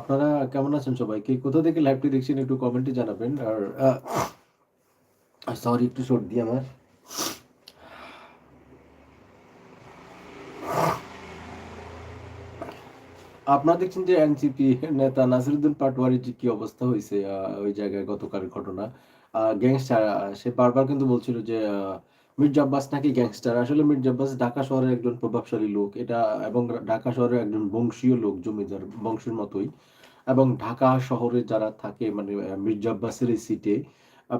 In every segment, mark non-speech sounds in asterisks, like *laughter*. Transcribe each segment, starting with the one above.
আপনারা কেমন আছেন সবাই? কে কোথা থেকে লাইভটি দেখছেন একটু কমেন্টে জানাবেন। আর সরি একটু সর্দি আমার। আপনারা দেখছেন যে এনসিপি নেতা নাসিরুদ্দিন পাটোয়ারির যে কি অবস্থা হইছে আ ওই জায়গায় গতকালের ঘটনা। গ্যাংস্টার সে বারবার কিন্তু বলছিল যে আ মির্জা আব্বাস নাকি গ্যাংস্টার। আসলে মির্জা আব্বাস ঢাকা শহরের একজন প্রভাবশালী লোক। এটা এবং ঢাকা শহরের একজন বংশীয় লোক জমিদার বংশের মতোই। এবং ঢাকা শহরে যারা থাকে মানে মির্জা আব্বাসের সিটে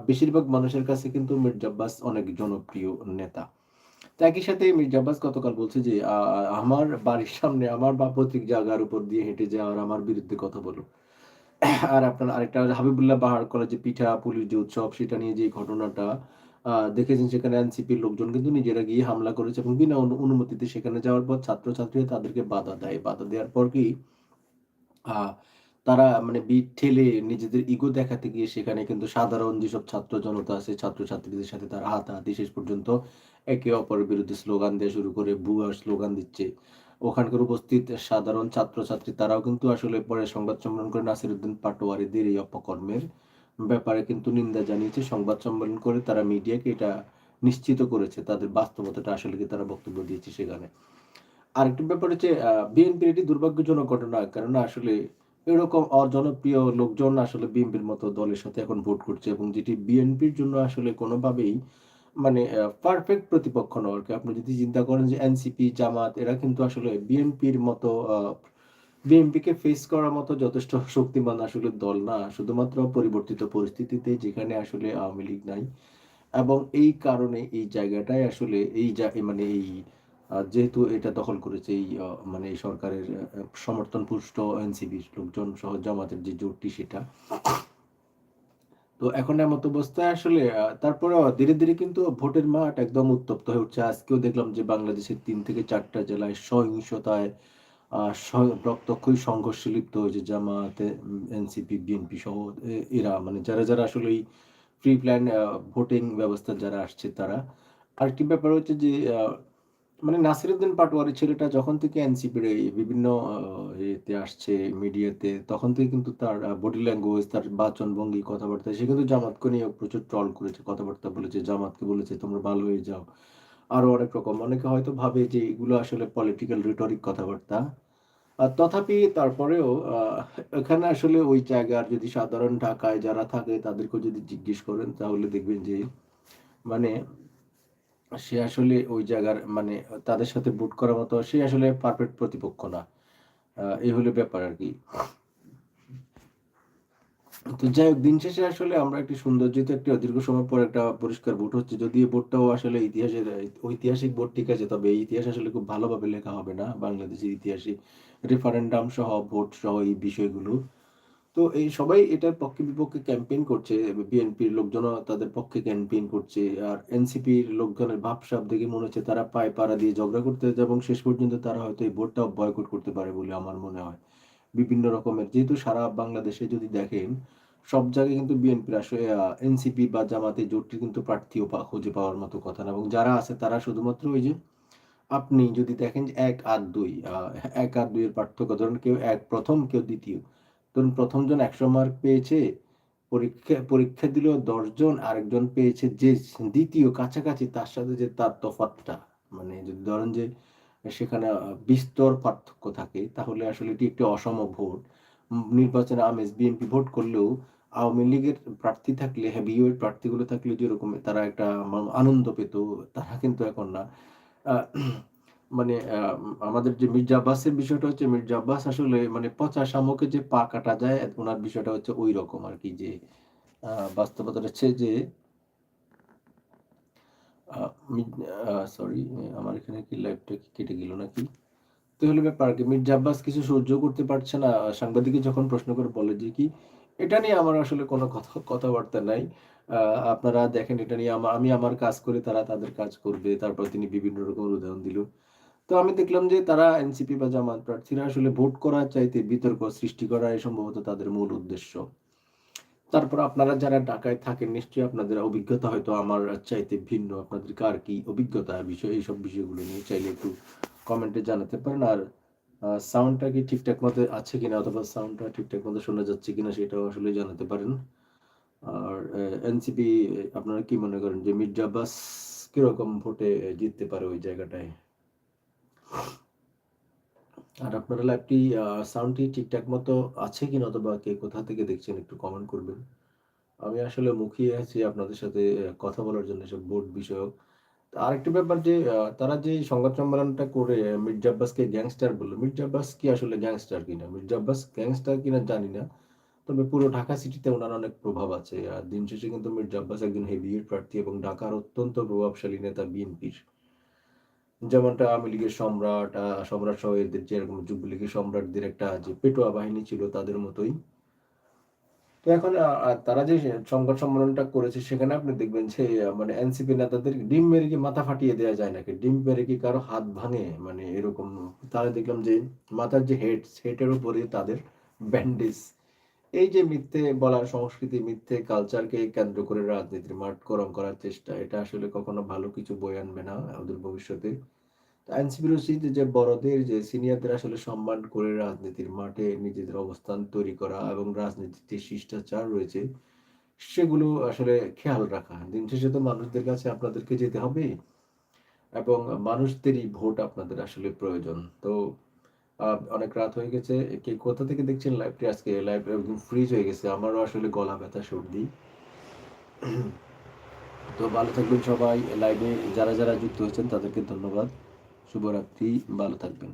বেশিরভাগ মানুষের কাছে কিন্তু মির্জা আব্বাস অনেক জনপ্রিয় নেতা। তো একই সাথে মির্জা আব্বাস গতকাল বলছে যে, আমার বাড়ির সামনে আমার বা পৈতৃক জায়গার উপর দিয়ে হেঁটে যাও আর আমার বিরুদ্ধে কথা বলো। আর আপনার আরেকটা হাবিবুল্লাহ বাহার কলেজে পিঠা পুলিশ যে উৎসব সেটা নিয়ে যে ঘটনাটা দেখেছেন সেখানে এনসিপির লোকজন কিন্তু নিজেরা গিয়ে হামলা করেছে এবং বিনা অনুমতিতে সেখানে যাওয়ার পর ছাত্রছাত্রীরা তাদেরকে বাধা দেয়। বাধা দেওয়ার পর কি তারা মানে বিট ঠেলে নিজেদের ইগো দেখাতে গিয়ে সেখানে কিন্তু সাধারণ যেসব ছাত্র জনতা আছে, ছাত্রছাত্রীদের সাথে তারা হাতাহাতি শেষ পর্যন্ত একে অপরের বিরুদ্ধে স্লোগান দেয়া শুরু করে, ভুয়া স্লোগান দিচ্ছে। ওখানকার উপস্থিত সাধারণ ছাত্রছাত্রী তারাও কিন্তু আসলে পরে সংবাদ সম্মেলন করে নাসিরুদ্দিন পাটোয়ারিদের এই অপকর্মের ব্যাপারে কিন্তু নিন্দা জানিয়েছে। সংবাদ সম্মেলন করে তারা মিডিয়াকে এটা নিশ্চিত করেছে। তাদের বাস্তবতাটা আসলে কি তারা বক্তব্য দিয়েছে সেখানে। আরেকটি ব্যাপার হচ্ছে বিএনপির এটি দুর্ভাগ্যজনক ঘটনা। কারণ আসলে এরকম অজনপ্রিয় লোকজন আসলে বিএনপির মতো দলের সাথে এখন ভোট করছে এবং যেটি বিএনপির জন্য আসলে কোনোভাবেই মানে পারফেক্ট প্রতিপক্ষ নয় আপনি যদি চিন্তা করেন যে এনসিপি, জামাত এরা কিন্তু আসলে বিএনপির মতো বিএনপিকে ফেস করার মতো যথেষ্ট শক্তিমান আসলে দল না। শুধুমাত্র পরিবর্তিত পরিস্থিতিতে যেখানে আসলে আওয়ামী লীগ নাই। এবং এই কারণে এই জায়গাটায় আসলে এই মানে এই যেহেতু এটা দখল করেছে এই মানে সরকারের আ সমর্থনপুষ্ট এনসিপির লোকজন সহ জামাতের যে জোটটি সেটা। তো এখন এমত অবস্থায় আসলে তারপরে ধীরে, ধীরে কিন্তু ভোটের মাঠ একদম উত্তপ্ত হয়ে উঠছে। আজকেও দেখলাম যে বাংলাদেশের তিন থেকে চারটা জেলায় সহিংসতায় রক্তক্ষয়ী সংঘর্ষে লিপ্ত হয়েছে জামায়াতে, এনসিপি, বিএনপি সহ এরা মানে যারা, যারা আসলে এই প্রি প্ল্যান ভোটিং ব্যবস্থা যারা আসছে তারা। আরেকটি ব্যাপার হচ্ছে যে মানে নাসিরুদ্দিন পাটোয়ারি ছেলেটা যখন থেকে এনসিপির এই বিভিন্ন এতে আসছে মিডিয়াতে তখন থেকে কিন্তু তার বডি ল্যাঙ্গুয়েজ, তার বাচনভঙ্গি, কথাবার্তা সে কিন্তু জামাতকে নিয়ে প্রচুর ট্রল করেছে। কথাবার্তা বলেছে, জামাতকে বলেছে তোমরা ভালো হয়ে যাও। আরও অনেক রকম। অনেকে হয়তো ভাবে যে এগুলো আসলে পলিটিক্যাল রিটরিক কথাবার্তা। তথাপি তারপরেও এখানে আসলে ওই জায়গার যদি সাধারণ ঢাকায় যারা থাকে তাদেরকেও যদি জিজ্ঞেস করেন তাহলে দেখবেন যে মানে সে আসলে ওই জায়গার মানে তাদের সাথে বুট করার মতো সে আসলে পারফেক্ট প্রতিপক্ষ না। এই হলো ব্যাপার আরকি। তো যাই হোক, দিন শেষে আসলে আমরা একটি সুন্দর যেহেতু একটি দীর্ঘ সময় পর একটা পরিষ্কার ভোট হচ্ছে। যদিও ভোটটাও আসলে ইতিহাসের, ঐতিহাসিক ভোট ঠিক আছে। তবে এই ইতিহাস আসলে খুব ভালোভাবে লেখা হবে না। বাংলাদেশের ইতিহাসে রেফারেন্ডাম সহ, ভোট সহ এই বিষয়গুলো। তো এই সবাই এটার পক্ষে বিপক্ষে ক্যাম্পেইন করছে। বিএনপির লোকজনও তাদের পক্ষে ক্যাম্পেইন করছে। আর এনসিপির লোকজনের ভাবসাব দেখে মনে হচ্ছে তারা পায়ে পাড়া দিয়ে ঝগড়া করতে এবং শেষ পর্যন্ত তারা হয়তো এই ভোটটাও বয়কট করতে পারে বলে আমার মনে হয়। বিভিন্ন রকমের। যেহেতু সারা বাংলাদেশে যদি দেখেন সব জায়গায় কিন্তু বিএনপির আসলে এনসিপি বা জামাতে জোটটি কিন্তু প্রার্থীও খুঁজে পাওয়ার মতো কথা না। এবং যারা আছে তারা শুধুমাত্র ওই যে আপনি যদি দেখেন যে ১ আর ২ আ ১ আর দুইয়ের পার্থক্য ধরুন কেউ ১ ১ম কেউ দ্বিতীয়। ধরুন ১ম জন ১০০ মার্ক পেয়েছে, পরীক্ষা পরীক্ষা দিল ১০ জন আরেকজন পেয়েছে যে দ্বিতীয় কাছাকাছি তার সাথে যে তার তফাৎটা। মানে যদি ধরেন যে সেখানে বিস্তর পার্থক্য থাকে, তাহলে আসলে এটি একটি অসম ভোট। নির্বাচনে আমেজ বিএনপি ভোট করলেও আওয়ামী লীগের প্রার্থী থাকলে হ্যাঁ হেভিওয়েট প্রার্থীগুলো থাকলে যেরকম তারা একটা আনন্দ পেত, তারা কিন্তু এখন না। *clears throat* মানে আমাদের যে মির্জা আব্বাসের বিষয়টা হচ্ছে, মির্জা আব্বাস আসলে মানে পচা শামুকে যে পা কাটা যায় ওনার বিষয়টা হচ্ছে ঐরকম আরকি যে আ বাস্তবতাটা হচ্ছে যে আ মি আ সরি আমার এখানে কি লাইভটা কি কেটে গেল নাকি? তো হলো ব্যাপার আরকি মির্জা কিছু সহ্য করতে পারছে না। সাংবাদিকে যখন প্রশ্ন করে বলে যে কি, "এটা নিয়ে আমার আসলে কোনো কথা কথাবার্তা নাই। আপনারা দেখেন এটা নিয়ে আমি আমার কাজ করি, তারা তাদের কাজ করবে।" তারপর তিনি বিভিন্ন রকমের উদাহরণ দিল। তো আমি দেখলাম যে তারা এনসিপি বা জামাত প্রার্থীরা আসলে ভোট করার চাইতে বিতর্ক সৃষ্টি করাই সম্ভবত তাদের মূল উদ্দেশ্য। তারপর আপনারা যারা ঢাকায় থাকেন, নিশ্চয়ই আপনাদের অভিজ্ঞতা হয়তো আমার চাইতে ভিন্ন। আপনাদের কার কি অভিজ্ঞতা বিষয়, এইসব বিষয়গুলো নিয়ে চাইলে একটু কমেন্টে জানাতে পারেন। আর সাউন্ডটা কি ঠিকঠাক মতো আছে কিনা অথবা সাউন্ডটা ঠিকঠাক মতো শোনা যাচ্ছে কিনা সেটাও আসলে জানাতে পারেন। আর এনসিপি আপনারা কি মনে করেন যে মির্জা বাস কীরকম ভোটে জিততে পারে ওই জায়গাটায়? আর আপনারা লাইভটি সাউন্ডটি ঠিকঠাক মতো আছে কিনা অথবা কে কোথা থেকে দেখছেন একটু কমেন্ট করবেন। আমি আসলে মুখিয়ে আছি আপনাদের সাথে কথা বলার জন্য এসব বোর্ড বিষয়ক। আরেকটা ব্যাপার যে তারা যে সংবাদ সম্মেলনটা করে, মির্জা আব্বাসকে গ্যাংস্টার বলল মির্জা আব্বাস কি আসলে গ্যাংস্টার কিনা? মির্জা আব্বাস গ্যাংস্টার কিনা জানি না। তবে পুরো ঢাকা সিটিতে ওনার অনেক প্রভাব আছে। আর দিন শেষে কিন্তু মির্জা আব্বাস একজন হেভিওয়েট প্রার্থী এবং ঢাকার অত্যন্ত প্রভাবশালী নেতা বিএনপির। যেমনটা আওয়ামী লীগের সম্রাট, সম্রাট সহ এদের যেরকম যুবলীগের সম্রাটদের একটা যে পেটোয়া বাহিনী ছিল তাদের মতোই। তো এখন তারা যে সংবাদ সম্মেলনটা করেছে সেখানে আপনি দেখবেন যে মানে এনসিপি নেতাদের ডিম মেরে কি মাথা ফাটিয়ে দেওয়া যায় নাকি? ডিম মেরে কি কারও হাত ভাঙে? মানে এরকম তাহলে দেখলাম যে মাথার যে হেড, হেডের উপরে তাদের ব্যান্ডেজ। এই যে মিথ্যে বলার সংস্কৃতি, মিথ্যে কালচারকে কেন্দ্র করে রাজনীতির মাঠ গরম করার চেষ্টা, এটা আসলে কখনো ভালো কিছু বয়ে আনবে না অদূর ভবিষ্যতে। উচিত যে বড়দের যে সিনিয়রদের আসলে সম্মান করে রাজনীতির মাঠে নিজেদের অবস্থান তৈরি করা এবং রাজনীতির যে শিষ্টাচার রয়েছে সেগুলো আসলে খেয়াল রাখা। দিন শেষে তো মানুষদের কাছে আপনাদেরকে যেতে হবে এবং মানুষদেরই ভোট আপনাদের আসলে প্রয়োজন। তো অনেক রাত হয়ে গেছে। কে কোথা থেকে দেখছেন লাইভটি আজকে লাইভ একদম ফ্রিজ হয়ে গেছে। আমারও আসলে গলা ব্যথা, সর্দি। *clears throat* তো ভালো থাকবেন সবাই। লাইভে যারা, যারা যুক্ত হয়েছেন তাদেরকে ধন্যবাদ। শুভরাত্রি। ভালো থাকবেন।